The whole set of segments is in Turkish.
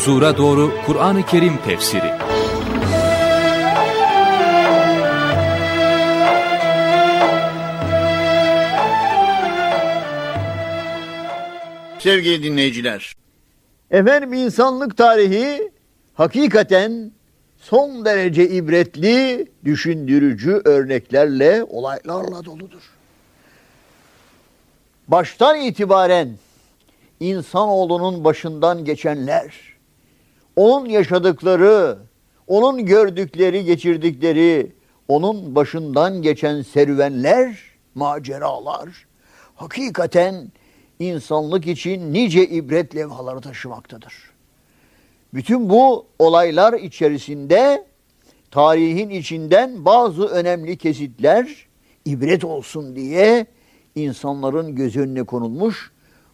huzura doğru Kur'an-ı Kerim tefsiri Sevgili dinleyiciler, Efendim insanlık tarihi hakikaten son derece ibretli, düşündürücü örneklerle, olaylarla doludur. Baştan itibaren insanoğlunun başından geçenler, onun yaşadıkları, onun gördükleri, geçirdikleri, onun başından geçen serüvenler, maceralar hakikaten insanlık için nice ibret levhaları taşımaktadır. Bütün bu olaylar içerisinde tarihin içinden bazı önemli kesitler ibret olsun diye insanların göz önüne konulmuş.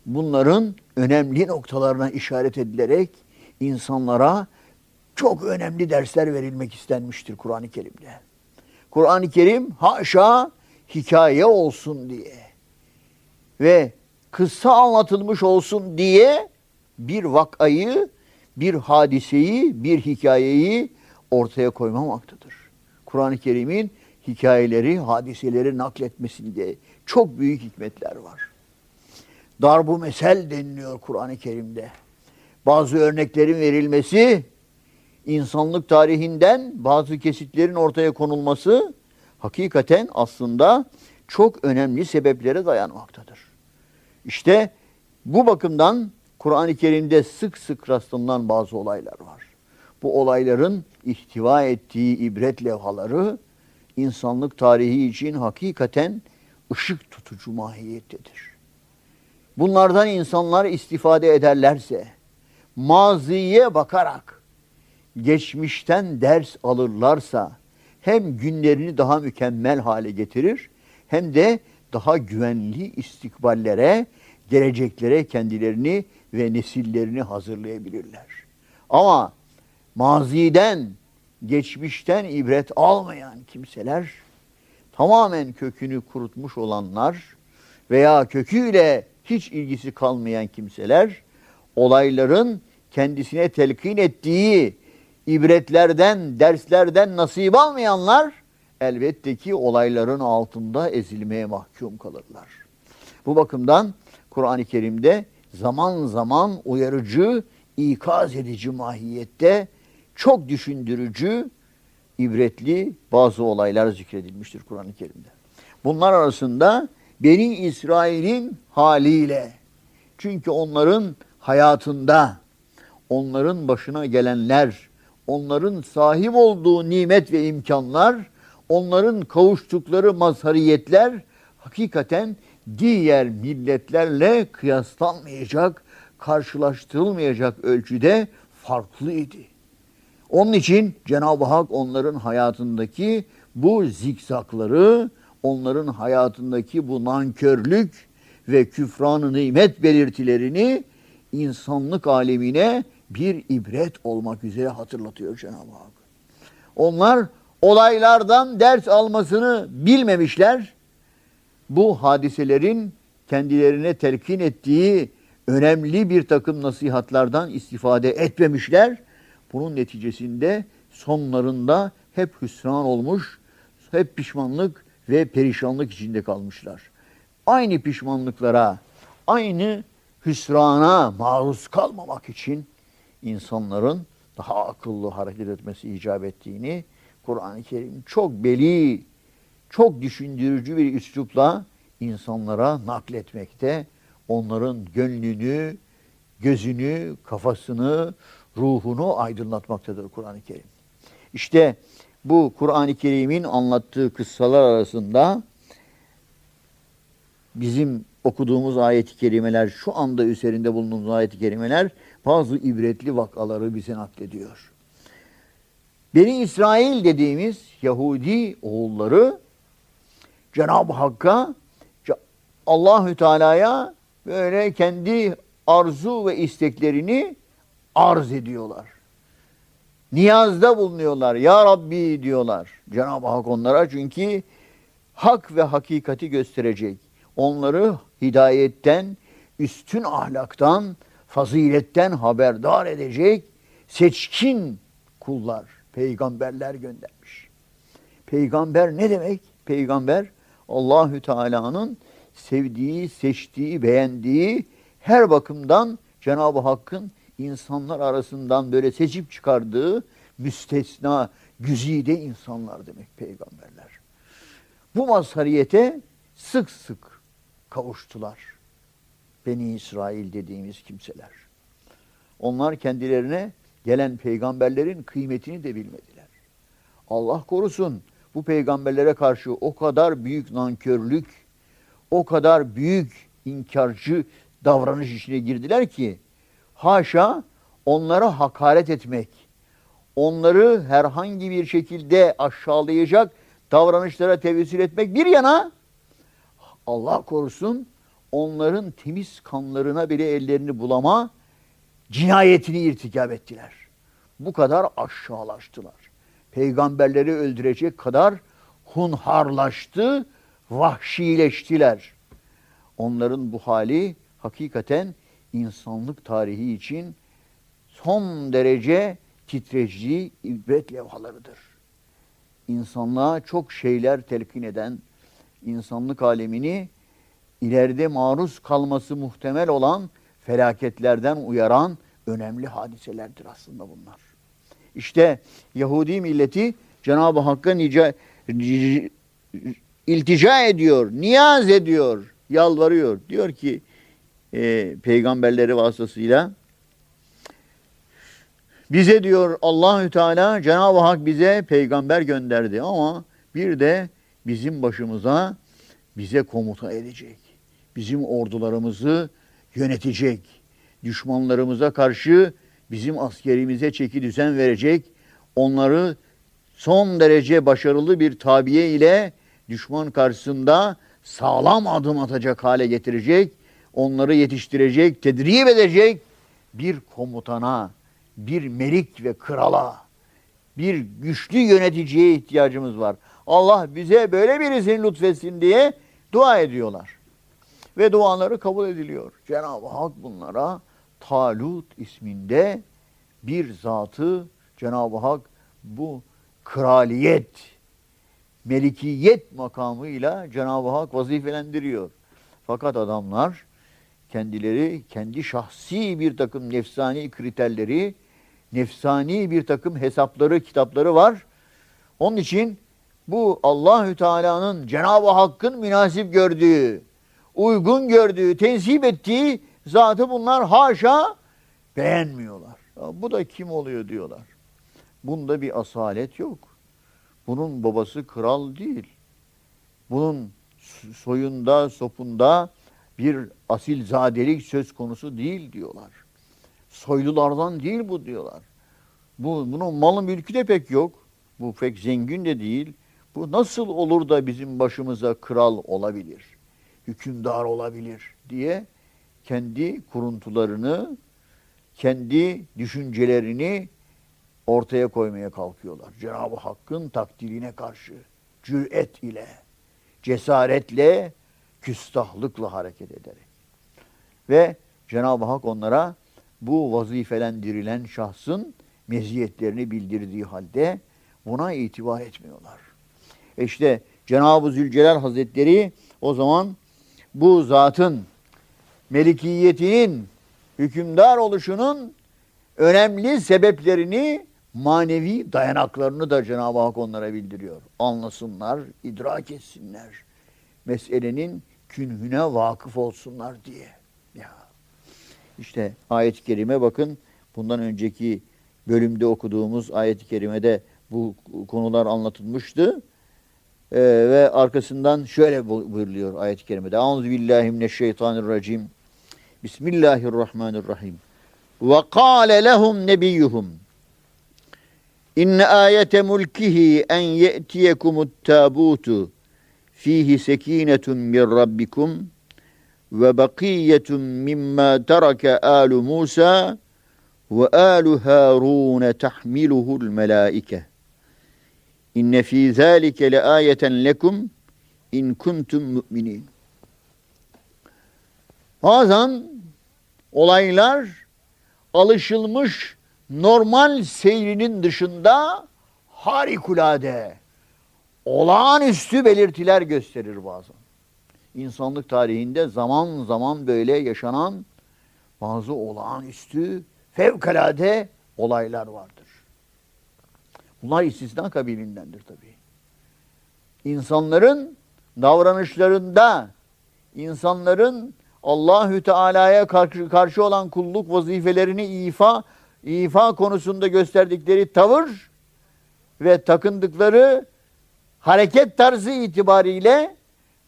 Bunların önemli noktalarına işaret edilerek insanlara çok önemli dersler verilmek istenmiştir Kur'an-ı Kerim'de. Kur'an-ı Kerim haşa hikaye olsun diye ve kıssa anlatılmış olsun diye bir vakayı, bir hadiseyi, bir hikayeyi ortaya koymamaktadır. Kur'an-ı Kerim'in hikayeleri, hadiseleri nakletmesinde çok büyük hikmetler var. Darbu mesel deniliyor Kur'an-ı Kerim'de. Bazı örneklerin verilmesi, insanlık tarihinden bazı kesitlerin ortaya konulması hakikaten aslında çok önemli sebeplere dayanmaktadır. İşte bu bakımdan Kur'an-ı Kerim'de sık sık rastlanılan bazı olaylar var. Bu olayların ihtiva ettiği ibret levhaları insanlık tarihi için hakikaten ışık tutucu mahiyettedir. Bunlardan insanlar istifade ederlerse, maziye bakarak geçmişten ders alırlarsa hem günlerini daha mükemmel hale getirir hem de daha güvenli istikballere, geleceklere kendilerini ve nesillerini hazırlayabilirler. Ama maziden, geçmişten ibret almayan kimseler, tamamen kökünü kurutmuş olanlar veya köküyle hiç ilgisi kalmayan kimseler, olayların kendisine telkin ettiği ibretlerden, derslerden nasip almayanlar, elbette ki olayların altında ezilmeye mahkum kalırlar. Bu bakımdan Kur'an-ı Kerim'de zaman zaman uyarıcı, ikaz edici mahiyette çok düşündürücü, ibretli bazı olaylar zikredilmiştir Kur'an-ı Kerim'de. Bunlar arasında Beni İsrail'in haliyle, çünkü onların hayatında, onların başına gelenler, onların sahip olduğu nimet ve imkanlar, onların kavuştukları mazhariyetler hakikaten diğer milletlerle kıyaslanmayacak, karşılaştırılmayacak ölçüde farklıydı. Onun için Cenab-ı Hak onların hayatındaki bu zikzakları, onların hayatındaki bu nankörlük ve küfran nimet belirtilerini insanlık alemine bir ibret olmak üzere hatırlatıyor Cenab-ı Hak. Onlar olaylardan ders almasını bilmemişler. Bu hadiselerin kendilerine telkin ettiği önemli bir takım nasihatlardan istifade etmemişler. Bunun neticesinde sonlarında hep hüsran olmuş, hep pişmanlık ve perişanlık içinde kalmışlar. Aynı pişmanlıklara, aynı hüsrana maruz kalmamak için insanların daha akıllı hareket etmesi icap ettiğini Kur'an-ı Kerim çok beli, çok düşündürücü bir üslupla insanlara nakletmekte. Onların gönlünü, gözünü, kafasını, ruhunu aydınlatmaktadır Kur'an-ı Kerim. İşte bu Kur'an-ı Kerim'in anlattığı kıssalar arasında bizim okuduğumuz ayet-i kerimeler, şu anda üzerinde bulunduğumuz ayet-i kerimeler bazı ibretli vakaları bize naklediyor. Beni İsrail dediğimiz Yahudi oğulları Cenab-ı Hakk'a Allahü Teala'ya böyle kendi arzu ve isteklerini arz ediyorlar. Niyazda bulunuyorlar. Ya Rabbi diyorlar. Cenab-ı Hak onlara çünkü hak ve hakikati gösterecek. Onları hidayetten, üstün ahlaktan, faziletten haberdar edecek seçkin kullar, peygamberler göndermiş. Peygamber ne demek? Peygamber Allahü Teala'nın sevdiği, seçtiği, beğendiği her bakımdan Cenab-ı Hakk'ın insanlar arasından böyle seçip çıkardığı müstesna, güzide insanlar demek peygamberler. Bu mazhariyete sık sık kavuştular. Beni İsrail dediğimiz kimseler. Onlar kendilerine gelen peygamberlerin kıymetini de bilmediler. Allah korusun bu peygamberlere karşı o kadar büyük nankörlük, o kadar büyük inkarcı davranış içine girdiler ki haşa onlara hakaret etmek, onları herhangi bir şekilde aşağılayacak davranışlara tevessül etmek bir yana Allah korusun onların temiz kanlarına bile ellerini bulama cinayetini irtikap ettiler. Bu kadar aşağılaştılar. Peygamberleri öldürecek kadar hunharlaştı, vahşileştiler. Onların bu hali hakikaten insanlık tarihi için son derece titreciği ibret levhalarıdır. İnsanlığa çok şeyler telkin eden, insanlık alemini ileride maruz kalması muhtemel olan felaketlerden uyaran önemli hadiselerdir aslında bunlar. İşte Yahudi milleti Cenab-ı Hakk'a nica, iltica ediyor, niyaz ediyor, yalvarıyor. Diyor ki e, peygamberleri vasıtasıyla bize diyor Allahü Teala Cenab-ı Hak bize peygamber gönderdi ama bir de bizim başımıza bize komuta edecek. Bizim ordularımızı yönetecek. Düşmanlarımıza karşı bizim askerimize çeki düzen verecek. Onları son derece başarılı bir tabiye ile düşman karşısında sağlam adım atacak hale getirecek. Onları yetiştirecek, tedrib edecek bir komutana, bir melik ve krala, bir güçlü yöneticiye ihtiyacımız var. Allah bize böyle birisini lütfetsin diye dua ediyorlar. Ve duaları kabul ediliyor. Cenab-ı Hak bunlara Talut isminde bir zatı Cenab-ı Hak bu kraliyet, melikiyet makamıyla Cenab-ı Hak vazifelendiriyor. Fakat adamlar kendileri kendi şahsi bir takım nefsani kriterleri, nefsani bir takım hesapları, kitapları var. Onun için bu Allahü Teala'nın Cenab-ı Hakk'ın münasip gördüğü, uygun gördüğü, tensip ettiği zatı bunlar haşa beğenmiyorlar. Ya bu da kim oluyor diyorlar. Bunda bir asalet yok. Bunun babası kral değil. Bunun soyunda, sopunda bir asilzadelik söz konusu değil diyorlar. Soylulardan değil bu diyorlar. Bu, bunun malı mülkü de pek yok. Bu pek zengin de değil. Bu nasıl olur da bizim başımıza kral olabilir, hükümdar olabilir diye kendi kuruntularını, kendi düşüncelerini ortaya koymaya kalkıyorlar. Cenab-ı Hakk'ın takdirine karşı cüret ile, cesaretle, küstahlıkla hareket ederek. Ve Cenab-ı Hak onlara bu vazifelendirilen şahsın meziyetlerini bildirdiği halde buna itibar etmiyorlar. E işte Cenab-ı Zülcelal Hazretleri o zaman bu zatın melikiyetinin hükümdar oluşunun önemli sebeplerini manevi dayanaklarını da Cenab-ı Hak onlara bildiriyor. Anlasınlar, idrak etsinler. Meselenin künhüne vakıf olsunlar diye. Ya. İşte ayet-i kerime bakın bundan önceki bölümde okuduğumuz ayet-i kerimede bu konular anlatılmıştı. Ee, ve arkasından şöyle buyuruluyor ayet-i kerimede. Euzubillahimineşşeytanirracim. Bismillahirrahmanirrahim. Ve kâle lehum nebiyyuhum. İnne ayete mulkihi en ye'tiyekumut tabutu fihi sekinetun min rabbikum ve bakiyetun mimma terake alu Musa ve alu Harun tahmiluhu'l melaike. İnne fî zâlike le âyeten lekum in kuntum mu'minin. Bazen olaylar alışılmış normal seyrinin dışında harikulade, olağanüstü belirtiler gösterir bazen. İnsanlık tarihinde zaman zaman böyle yaşanan bazı olağanüstü, fevkalade olaylar vardır. Bunlar istisna kabilindendir tabii. İnsanların davranışlarında, insanların Allahü Teala'ya karşı, karşı olan kulluk vazifelerini ifa ifa konusunda gösterdikleri tavır ve takındıkları hareket tarzı itibariyle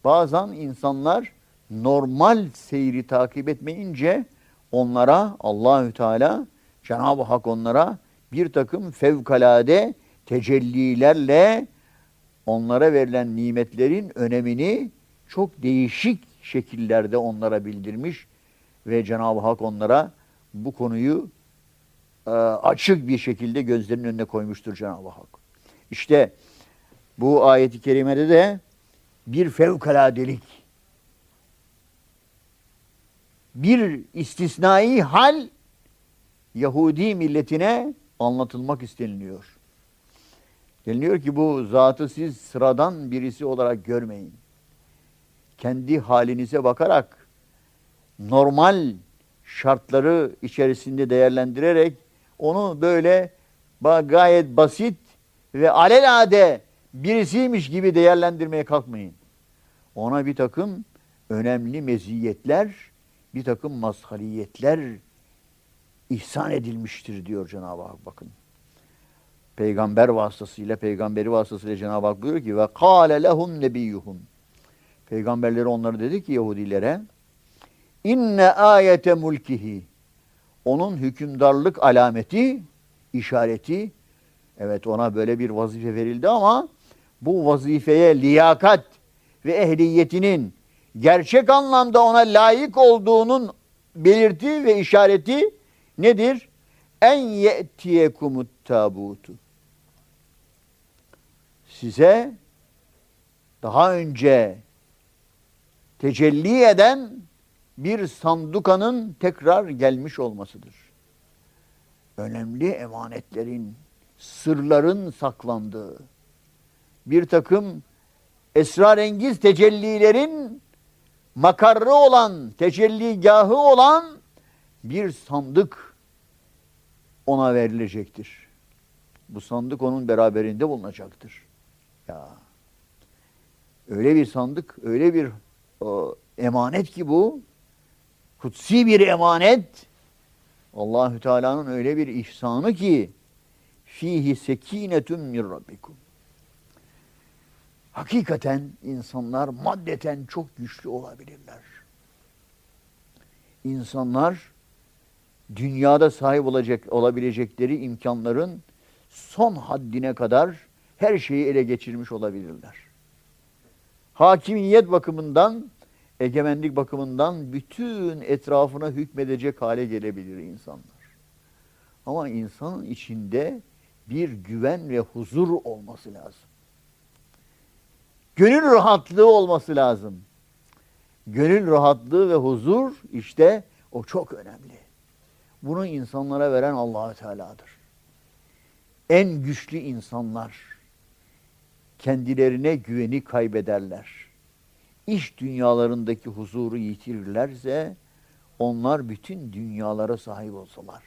bazen insanlar normal seyri takip etmeyince onlara Allahü Teala Cenab-ı Hak onlara bir takım fevkalade tecellilerle onlara verilen nimetlerin önemini çok değişik şekillerde onlara bildirmiş ve Cenab-ı Hak onlara bu konuyu e, açık bir şekilde gözlerinin önüne koymuştur Cenab-ı Hak. İşte bu ayeti kerimede de bir fevkaladelik, bir istisnai hal Yahudi milletine anlatılmak isteniliyor. Deniliyor ki bu zatı siz sıradan birisi olarak görmeyin. Kendi halinize bakarak normal şartları içerisinde değerlendirerek onu böyle gayet basit ve alelade birisiymiş gibi değerlendirmeye kalkmayın. Ona bir takım önemli meziyetler, bir takım mazhariyetler ihsan edilmiştir diyor Cenab-ı Hak bakın. Peygamber vasıtasıyla, peygamberi vasıtasıyla Cenab-ı Hak buyuruyor ki ve kâle lehum nebiyyuhum. Peygamberleri onları dedi ki Yahudilere inne ayete mulkihi onun hükümdarlık alameti, işareti evet ona böyle bir vazife verildi ama bu vazifeye liyakat ve ehliyetinin gerçek anlamda ona layık olduğunun belirti ve işareti nedir? En ye'tiyekumut tabutu. Size daha önce tecelli eden bir sandukanın tekrar gelmiş olmasıdır. Önemli emanetlerin, sırların saklandığı, bir takım esrarengiz tecellilerin makarrı olan, tecelligahı olan bir sandık ona verilecektir. Bu sandık onun beraberinde bulunacaktır. Ya öyle bir sandık, öyle bir o, emanet ki bu, kutsi bir emanet. Allahü Teala'nın öyle bir ihsanı ki fihi sekinetun min rabbikum. Hakikaten insanlar maddeten çok güçlü olabilirler. İnsanlar dünyada sahip olacak olabilecekleri imkanların son haddine kadar her şeyi ele geçirmiş olabilirler. Hakimiyet bakımından, egemenlik bakımından bütün etrafına hükmedecek hale gelebilir insanlar. Ama insanın içinde bir güven ve huzur olması lazım. Gönül rahatlığı olması lazım. Gönül rahatlığı ve huzur işte o çok önemli. Bunu insanlara veren Allahü Teala'dır. En güçlü insanlar kendilerine güveni kaybederler. İş dünyalarındaki huzuru yitirirlerse onlar bütün dünyalara sahip olsalar.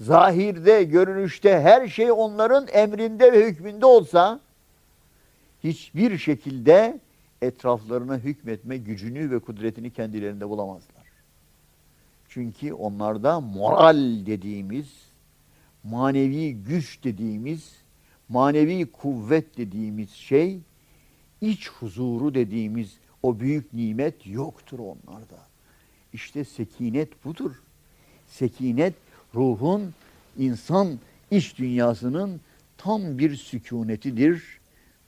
Zahirde, görünüşte her şey onların emrinde ve hükmünde olsa hiçbir şekilde etraflarına hükmetme gücünü ve kudretini kendilerinde bulamazlar. Çünkü onlarda moral dediğimiz, manevi güç dediğimiz, manevi kuvvet dediğimiz şey, iç huzuru dediğimiz o büyük nimet yoktur onlarda. İşte sekinet budur. Sekinet ruhun, insan iç dünyasının tam bir sükunetidir.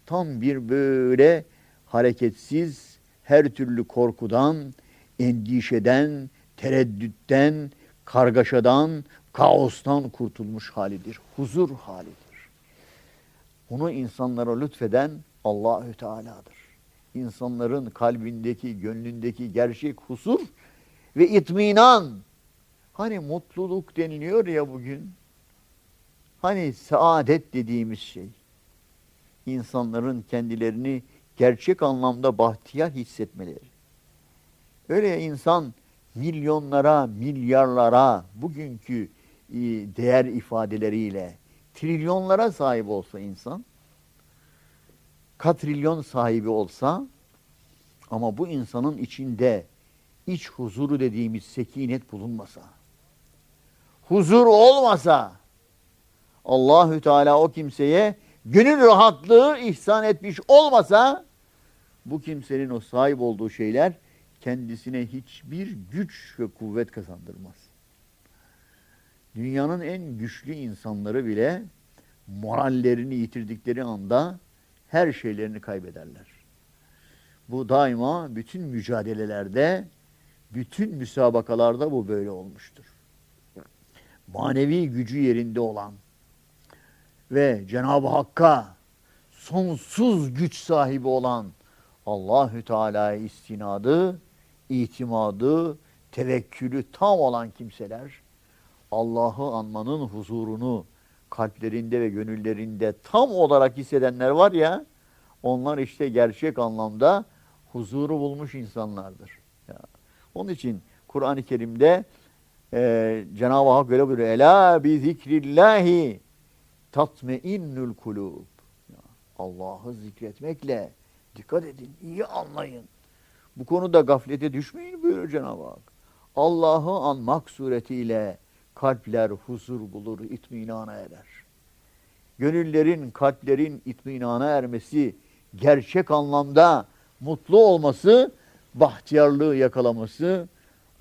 Tam bir böyle hareketsiz, her türlü korkudan, endişeden, tereddütten, kargaşadan, kaostan kurtulmuş halidir. Huzur halidir. Bunu insanlara lütfeden Allahü Teala'dır. İnsanların kalbindeki, gönlündeki gerçek huzur ve itminan. Hani mutluluk deniliyor ya bugün. Hani saadet dediğimiz şey, insanların kendilerini gerçek anlamda bahtiyar hissetmeleri. Öyle insan milyonlara, milyarlara, bugünkü e, değer ifadeleriyle trilyonlara sahip olsa insan, katrilyon sahibi olsa ama bu insanın içinde iç huzuru dediğimiz sekinet bulunmasa, huzur olmasa, Allahü Teala o kimseye gönül rahatlığı ihsan etmiş olmasa, bu kimsenin o sahip olduğu şeyler kendisine hiçbir güç ve kuvvet kazandırmaz. Dünyanın en güçlü insanları bile morallerini yitirdikleri anda her şeylerini kaybederler. Bu daima bütün mücadelelerde, bütün müsabakalarda bu böyle olmuştur. Manevi gücü yerinde olan ve Cenab-ı Hakk'a sonsuz güç sahibi olan Allahü Teala'ya istinadı, itimadı, tevekkülü tam olan kimseler Allah'ı anmanın huzurunu kalplerinde ve gönüllerinde tam olarak hissedenler var ya onlar işte gerçek anlamda huzuru bulmuş insanlardır. Ya. Onun için Kur'an-ı Kerim'de e, Cenab-ı Hak böyle buyuruyor. Ela bi zikrillahi tatmeinnül kulub. Allah'ı zikretmekle dikkat edin, iyi anlayın. Bu konuda gaflete düşmeyin buyuruyor Cenab-ı Hak. Allah'ı anmak suretiyle kalpler huzur bulur, itminana erer. Gönüllerin, kalplerin itminana ermesi, gerçek anlamda mutlu olması, bahtiyarlığı yakalaması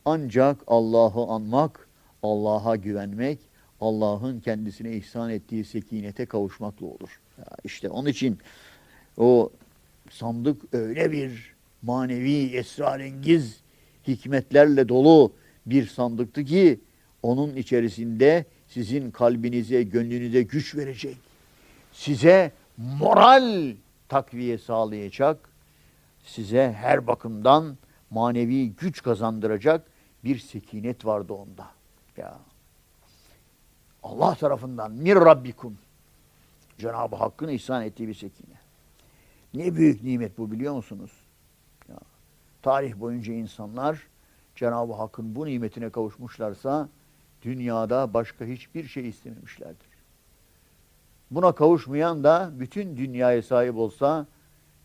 ancak Allah'ı anmak, Allah'a güvenmek, Allah'ın kendisine ihsan ettiği sekinete kavuşmakla olur. Ya işte onun için o sandık öyle bir manevi, esrarengiz hikmetlerle dolu bir sandıktı ki onun içerisinde sizin kalbinize, gönlünüze güç verecek. Size moral takviye sağlayacak. Size her bakımdan manevi güç kazandıracak bir sekinet vardı onda. Ya Allah tarafından mir rabbikum Cenab-ı Hakk'ın ihsan ettiği bir sekine. Ne büyük nimet bu biliyor musunuz? Tarih boyunca insanlar Cenab-ı Hakk'ın bu nimetine kavuşmuşlarsa dünyada başka hiçbir şey istememişlerdir. Buna kavuşmayan da bütün dünyaya sahip olsa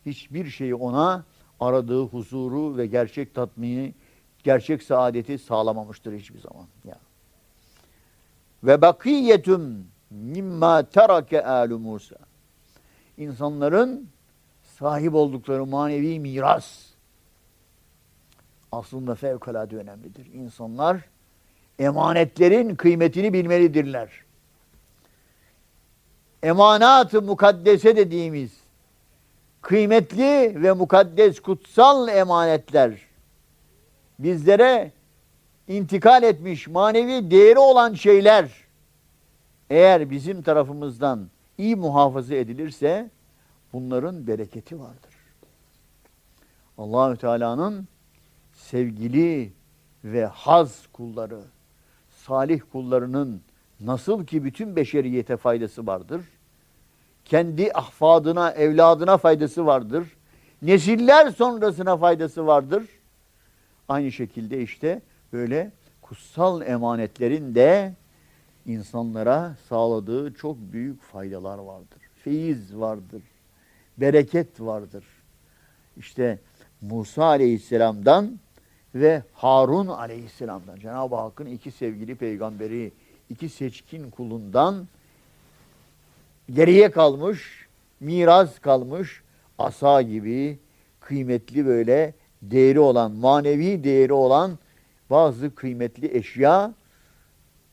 hiçbir şeyi ona aradığı huzuru ve gerçek tatmini, gerçek saadeti sağlamamıştır hiçbir zaman. Ya. Ve bakiyetun mimma terake alu Musa. İnsanların sahip oldukları manevi miras aslında fevkalade önemlidir. İnsanlar emanetlerin kıymetini bilmelidirler. Emanat-ı mukaddese dediğimiz kıymetli ve mukaddes kutsal emanetler bizlere intikal etmiş manevi değeri olan şeyler eğer bizim tarafımızdan iyi muhafaza edilirse bunların bereketi vardır. Allahü Teala'nın sevgili ve haz kulları, salih kullarının nasıl ki bütün beşeriyete faydası vardır, kendi ahfadına, evladına faydası vardır, nesiller sonrasına faydası vardır. Aynı şekilde işte böyle kutsal emanetlerin de insanlara sağladığı çok büyük faydalar vardır. Feyiz vardır, bereket vardır. İşte Musa aleyhisselamdan ve Harun aleyhisselamdan Cenab-ı Hakk'ın iki sevgili peygamberi, iki seçkin kulundan geriye kalmış, miras kalmış asa gibi kıymetli böyle değeri olan, manevi değeri olan bazı kıymetli eşya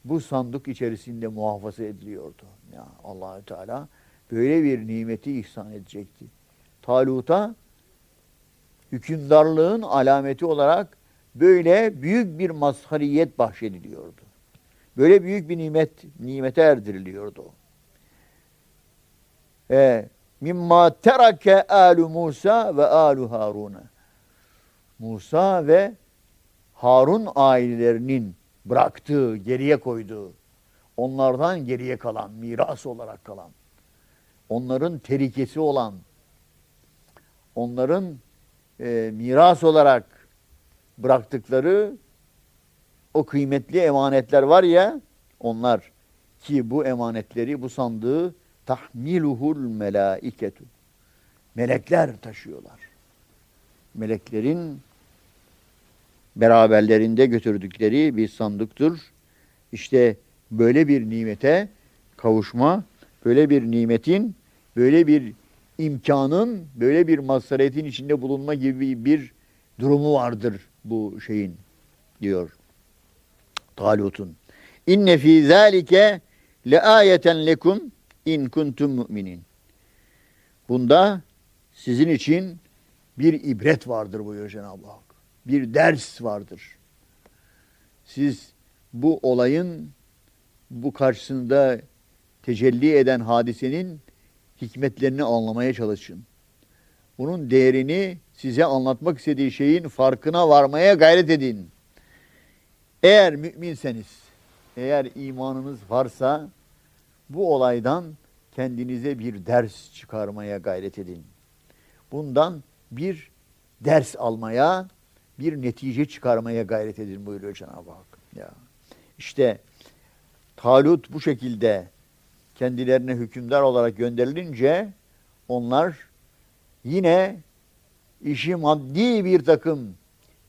bu sandık içerisinde muhafaza ediliyordu. Ya Allahü Teala böyle bir nimeti ihsan edecekti. Talut'a hükümdarlığın alameti olarak böyle büyük bir mazhariyet bahşediliyordu. Böyle büyük bir nimet nimete erdiriliyordu. E, mimma terake alu Musa ve alu Harun'a. Musa ve Harun ailelerinin bıraktığı, geriye koyduğu onlardan geriye kalan, miras olarak kalan, onların terikesi olan, onların e, miras olarak bıraktıkları o kıymetli emanetler var ya, onlar ki bu emanetleri, bu sandığı tahmiluhul melaiketu. Melekler taşıyorlar. Meleklerin beraberlerinde götürdükleri bir sandıktır. İşte böyle bir nimete kavuşma, böyle bir nimetin, böyle bir imkanın, böyle bir masaretin içinde bulunma gibi bir durumu vardır bu şeyin diyor Talut'un. İnne fî zâlike le ayeten lekum in kuntum mu'minin. Bunda sizin için bir ibret vardır buyuruyor Cenab-ı Hak. Bir ders vardır. Siz bu olayın bu karşısında tecelli eden hadisenin hikmetlerini anlamaya çalışın. Bunun değerini size anlatmak istediği şeyin farkına varmaya gayret edin. Eğer müminseniz, eğer imanınız varsa bu olaydan kendinize bir ders çıkarmaya gayret edin. Bundan bir ders almaya, bir netice çıkarmaya gayret edin buyuruyor Cenab-ı Hak. Ya. İşte Talut bu şekilde kendilerine hükümdar olarak gönderilince onlar yine işi maddi bir takım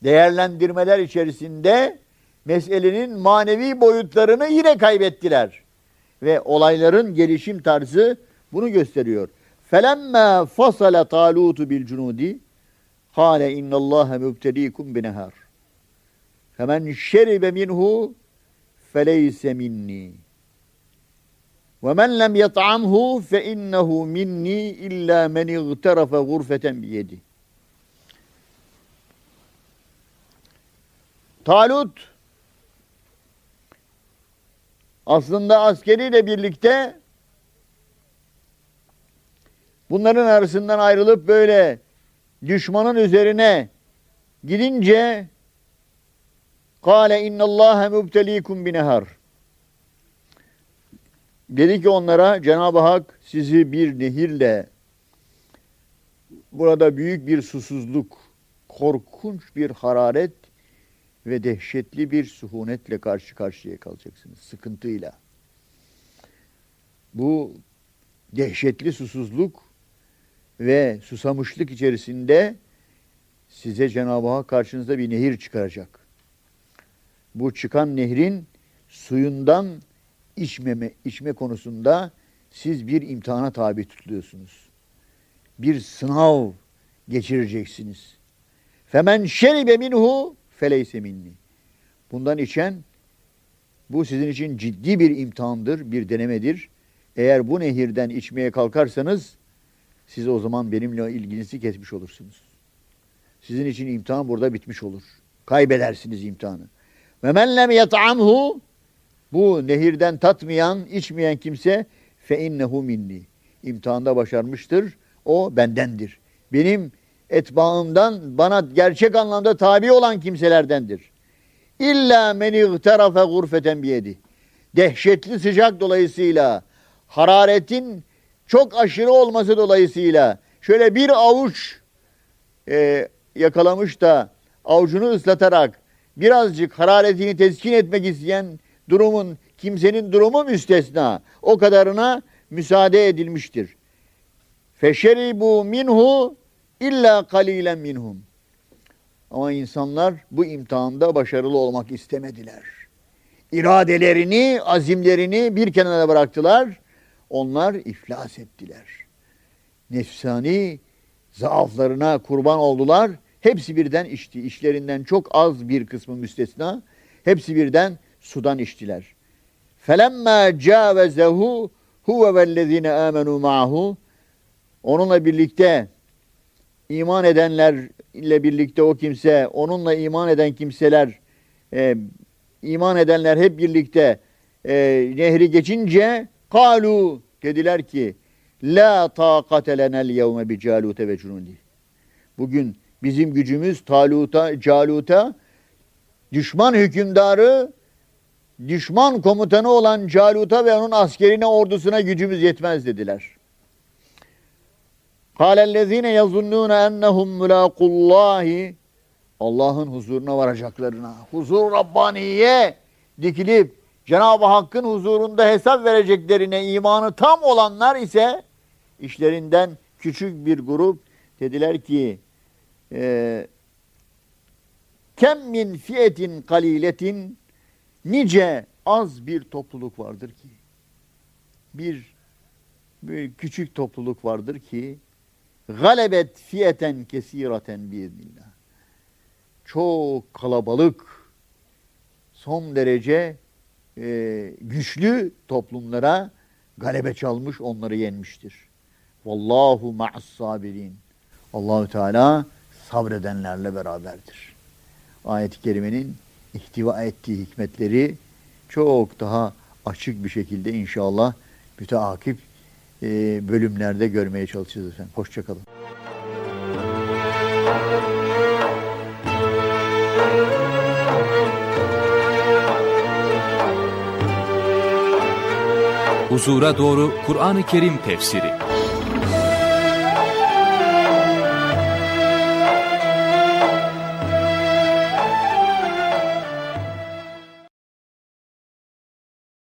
değerlendirmeler içerisinde meselenin manevi boyutlarını yine kaybettiler. Ve olayların gelişim tarzı bunu gösteriyor. Felemme fasale talutu bil cunudi kâle innallâhe mübtedîkum binehar. Femen şeribe minhu feleyse minni. Ve men lem yet'amhu fe innehu minni illa men igterefe gurfeten biyedi. Talut aslında askeriyle birlikte bunların arasından ayrılıp böyle düşmanın üzerine gidince Kale innallâhe mübtelîkum binehar. Dedi ki onlara Cenab-ı Hak sizi bir nehirle burada büyük bir susuzluk, korkunç bir hararet ve dehşetli bir suhunetle karşı karşıya kalacaksınız. Sıkıntıyla. Bu dehşetli susuzluk ve susamışlık içerisinde size Cenab-ı Hak karşınızda bir nehir çıkaracak. Bu çıkan nehrin suyundan içmeme, içme konusunda siz bir imtihana tabi tutuluyorsunuz. Bir sınav geçireceksiniz. Femen şeribe minhu feleyse minni. Bundan içen bu sizin için ciddi bir imtihandır, bir denemedir. Eğer bu nehirden içmeye kalkarsanız siz o zaman benimle ilginizi kesmiş olursunuz. Sizin için imtihan burada bitmiş olur. Kaybedersiniz imtihanı. Ve men lem yet'amhu bu nehirden tatmayan, içmeyen kimse fe innehu minni. İmtihanda başarmıştır. O bendendir. Benim etbaımdan bana gerçek anlamda tabi olan kimselerdendir. İlla men igterafe gurfeten biyedi. Dehşetli sıcak dolayısıyla hararetin çok aşırı olması dolayısıyla şöyle bir avuç e, yakalamış da avucunu ıslatarak birazcık hararetini teskin etmek isteyen durumun kimsenin durumu müstesna. O kadarına müsaade edilmiştir. Feşeribu minhu illa kalilen minhum. Ama insanlar bu imtihanda başarılı olmak istemediler. İradelerini, azimlerini bir kenara bıraktılar. Onlar iflas ettiler. Nefsani zaaflarına kurban oldular. Hepsi birden içti. İşlerinden çok az bir kısmı müstesna. Hepsi birden sudan içtiler. Felemma cavezehu huve vellezine amenu ma'hu onunla birlikte iman edenlerle birlikte o kimse, onunla iman eden kimseler, e, iman edenler hep birlikte e, nehri geçince kalu dediler ki la taqate lenel yevme bi calute ve cunudi. Bugün bizim gücümüz Talut'a, Calut'a düşman hükümdarı düşman komutanı olan Calut'a ve onun askerine ordusuna gücümüz yetmez dediler. Kâlellezîne yazunnûne ennehum mulâkullâhi Allah'ın huzuruna varacaklarına, huzur Rabbaniye dikilip Cenab-ı Hakk'ın huzurunda hesap vereceklerine imanı tam olanlar ise işlerinden küçük bir grup dediler ki e, kem min fiyetin kaliletin nice az bir topluluk vardır ki bir, bir küçük topluluk vardır ki galebet fiyeten kesiraten biiznillah çok kalabalık son derece e, güçlü toplumlara galebe çalmış onları yenmiştir. Vallahu ma'as sabirin. Allahü Teala sabredenlerle beraberdir. Ayet-i kerimenin ihtiva ettiği hikmetleri çok daha açık bir şekilde inşallah müteakip bölümlerde görmeye çalışacağız efendim. Hoşçakalın. Huzura doğru Kur'an-ı Kerim tefsiri